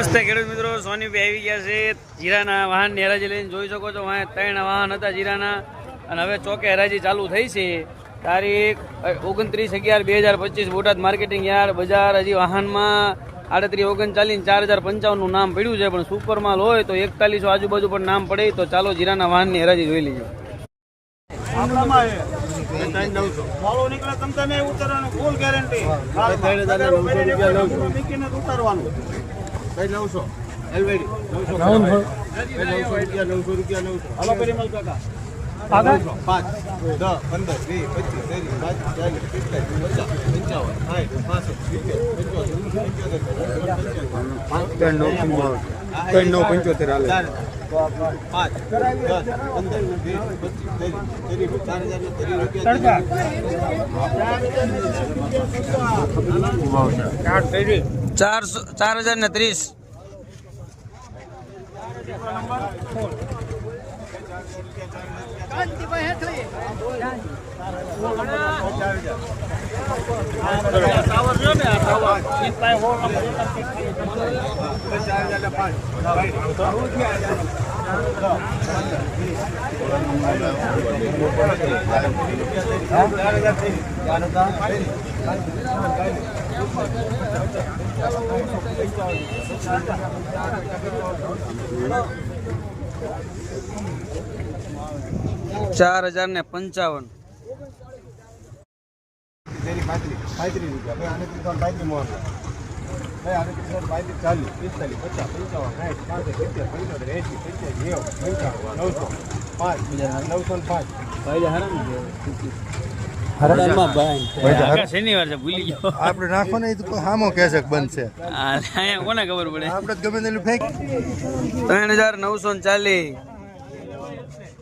નમસ્તે ખેડૂત મિત્રો સોનીભાઈ આવી ગયા છે. જીરાના વાહન હરાજી લઈને જોઈ શકો છો વાંહે ત્રણ વાહન હતા જીરાના. અને હવે ચોકે હરાજી ચાલુ થઈ છે. તારીખ ઓગણત્રીસ અગિયાર બે હજાર પચીસ બોટાદ માર્કેટિંગ યાર્ડ બજાર. હજી વાહનમાં આડત્રીસ ઓગણચાલીસ ચાર હજાર પંચાવનનું નામ પડ્યું છે પણ સુપર માલ હોય તો એકતાલીસો આજુબાજુ પણ નામ પડે. તો ચાલો જીરાના વાહનની હરાજી જોઈ લઈએ. આપણામાં એ. વાળો નીકળે નવસો ઉતારવાનું ફૂલ ગેરંટી મૂકીને જ હાલો પરિમલ કાકા પાંચ દસ પંદર વીસ પચીસ ત્રીસ પાંત્રીસ ચાલીસ પિસ્તાલીસ પચાસ પંચાવન સાઠ પાસઠ સિત્તેર પંચોતેર પાંચ. દસ પંદર વીસ પચીસ ત્રીસ. ત્રીસ ચાર હજાર ને ત્રીસ રૂપિયા ચાર ચાર હજાર ને ત્રીસ. ચાર હજાર ને પંચાવન. પાંત્રીસ પાંત્રીસ રૂપિયા ભાઈ આને ત્રીસો પાંત્રીસ મોહન ભાઈ આને ત્રીસો પાંત્રીસ ચાલીસ પિસ્તાલીસ પચાસ પંચાવન સાઠ પાંસઠ સિત્તેર પંચોતેર એંસી પંચ્યાસી નેવું પંચાવન નવસો પાંચ નવસો ને પાંચ શનિવાર છે ભૂલી ગયો. આપણે નાખો ને તો હામો કેસક બનશે આ કોને ખબર પડે આપણે ગમે તેટલું ફેંક ત્રણ હજાર નવસો ને ચાલીસ.